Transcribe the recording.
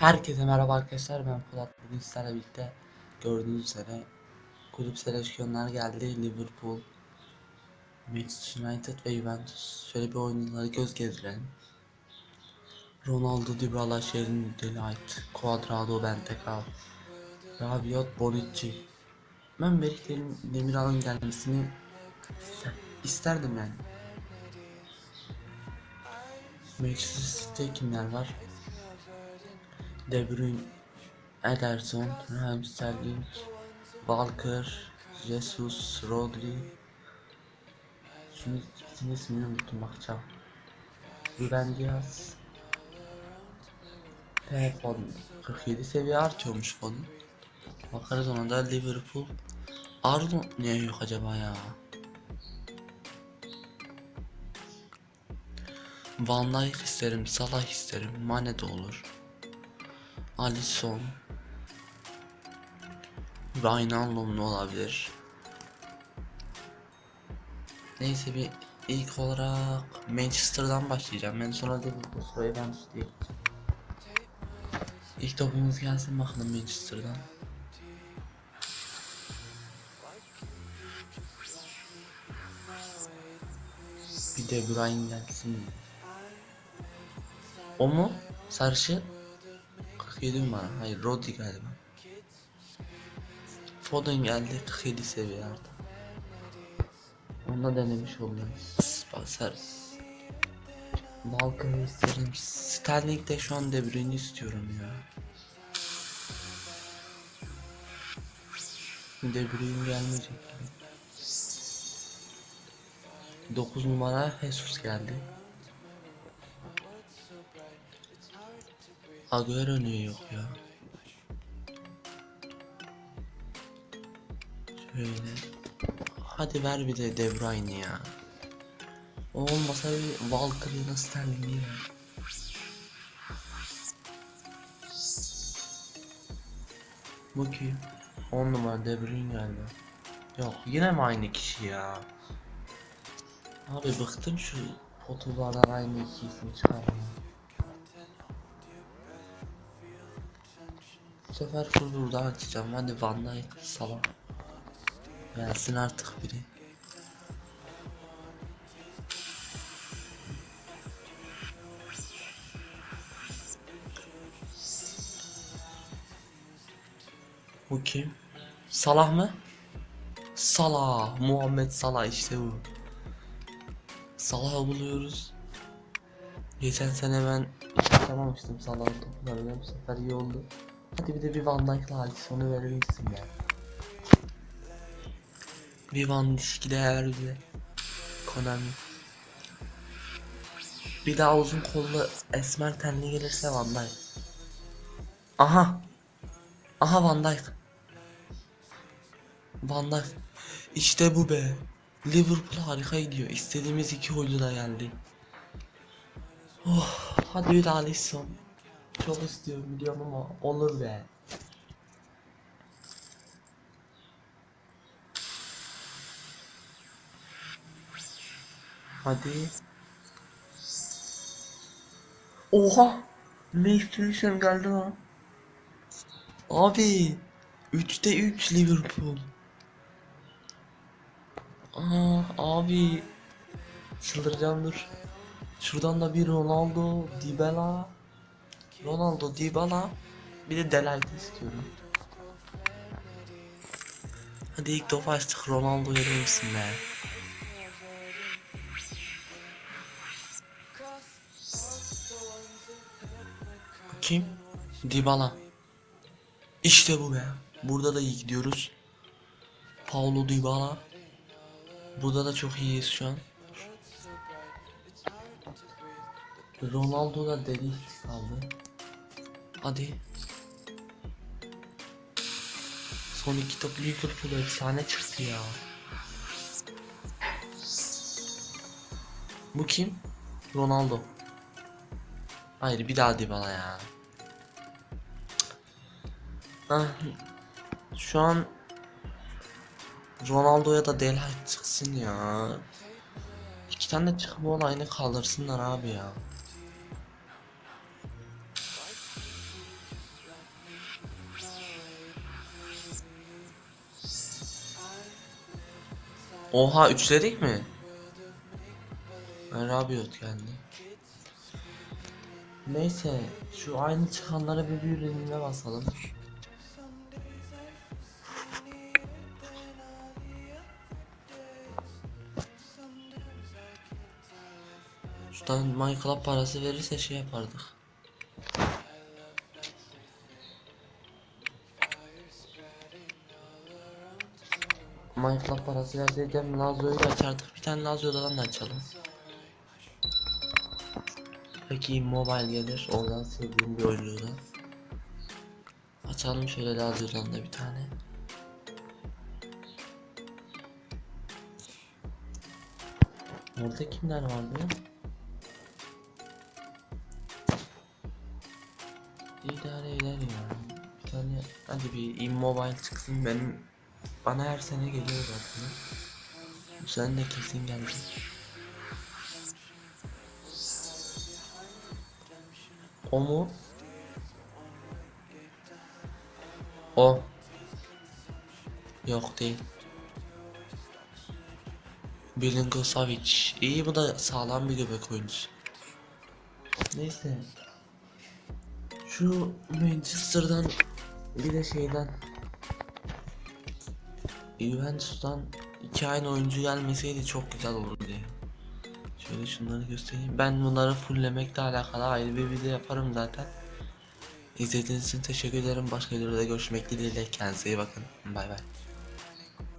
Herkese merhaba arkadaşlar ben Polat. Bugün sizlerle birlikte gördüğünüz üzere kulüp seleksiyonlar geldi. Liverpool, Manchester United ve Juventus. Şöyle bir oyuncuları göz gezdirelim. Ronaldo, Dybala, Şerin, Delight, Cuadrado, Benteke, Rabiot, Bonucci. Ben Berikler'in Demiral'ın gelmesini isterdim yani. Manchester City'de kimler var? De Bruyne, Ederson, Raheem Sterling, Walker, Jesus, Rodri. Şimdi ikisinin ismini unuttum bakacağım. Ruben Diaz. Telefon 47 seviye artıyormuş fonu. Bakarız ona da Liverpool. Arnold niye yok acaba ya? Van Dijk isterim, Salah isterim, Mane de olur. Alisson Wijnaldum ne olabilir? Neyse bir ilk olarak Manchester'dan başlayacağım. Ben sonra Liverpool sonra Juventus diye. İlk topumuz gelsin bakalım Manchester'dan. Bir de Bruyne gelsin. O mu? Sarışı 47 mi var? Hayır Rodri galiba. Foden geldi 47 seviye artık. Onu da denemiş oluyoruz. Basarız. Balkan'ı isterim. Sterling'de şu an De Bruyne'i istiyorum ya. De Bruyne gelmeyecek. 9 numara Jesus geldi. Agüero niye yok ya? Şöyle. Hadi ver bir de De Bruyne ya. O olmasa bir Walker ya da Sterling'i ya. Bu kim? 10 numara De Bruyne galiba. Yok yine mi aynı kişi ya? Abi bıktım şu fotolardan aynı iki ismi sefer full buradan açacağım. Hadi Van Dijk, Salah. Gelsin artık biri. Bu kim? Salah mı? Salah, Muhammed Salah işte bu. Salah'ı buluyoruz. Geçen sene ben hiç atamamıştım Salah'ın toplarını bu sefer iyi oldu. Hadi bir de bir Van Dijk'la Alisson'u verir misin ya? Bir Van Dijk de ver bize. Konami. Bir daha uzun kollu esmer tenli gelirse Van Dijk. Aha. Aha Van Dijk. Van Dijk. İşte bu be. Liverpool harika gidiyor. İstediğimiz iki oyuncu da geldi. Oh, hadi bir daha Alisson. Çok istiyorum biliyorum ama olur be. Hadi. Oha! Mason geldi lan. Abi 3'te 3 Liverpool. Aa abi çıldıracağım dur. Şuradan da bir Ronaldo, Dybala, Ronaldo, Dybala, bir de Delight istiyorum. Hadi ilk topu açtık Ronaldo verir misin be? Kim? Dybala. İşte bu be. Burada da iyi gidiyoruz. Paulo Dybala. Burada da çok iyiyiz şu an. Ronaldo da deli kaldı. Hadi. Son iki top Liverpool efsane çıktı ya. Bu kim? Ronaldo. Hayır bir daha Dybala ya. Ah, şu an Ronaldo'ya da Delight çıksın ya. İki tane çıkma olayını kaldırsınlar abi ya. Oha üçledik mi? Ben Rabiot geldi. Neyse şu aynı çıkanlara bir birbirine basalım. Şuradan Minecraft parası verirse şey yapardık. Minecraft parası verseydim Lazio'yu da açardık. Bir tane Lazio'dan da açalım. Peki mobile gelir. Oradan sevdiğim bir oyuncudan. Açalım şöyle Lazio'dan da bir tane. Orada kimler vardı? İdare eder ya. Bir tane hadi bir immobile çıksın benim bana her sene geliyor zaten. Bu sene de kesin gelecek. O mu? O. Yok değil. Bilinko Savic. İyi bu da sağlam bir göbek oyuncusu. Neyse. Şu Manchester'dan bir de şeyden Juventus'tan iki aynı oyuncu gelmeseydi çok güzel olurdu. Şöyle şunları göstereyim. Ben bunları fulllemekle alakalı ayrı bir video yaparım zaten. İzlediğiniz için teşekkür ederim. Başka videoda görüşmek dileğiyle. Kendinize iyi bakın. Bay bay.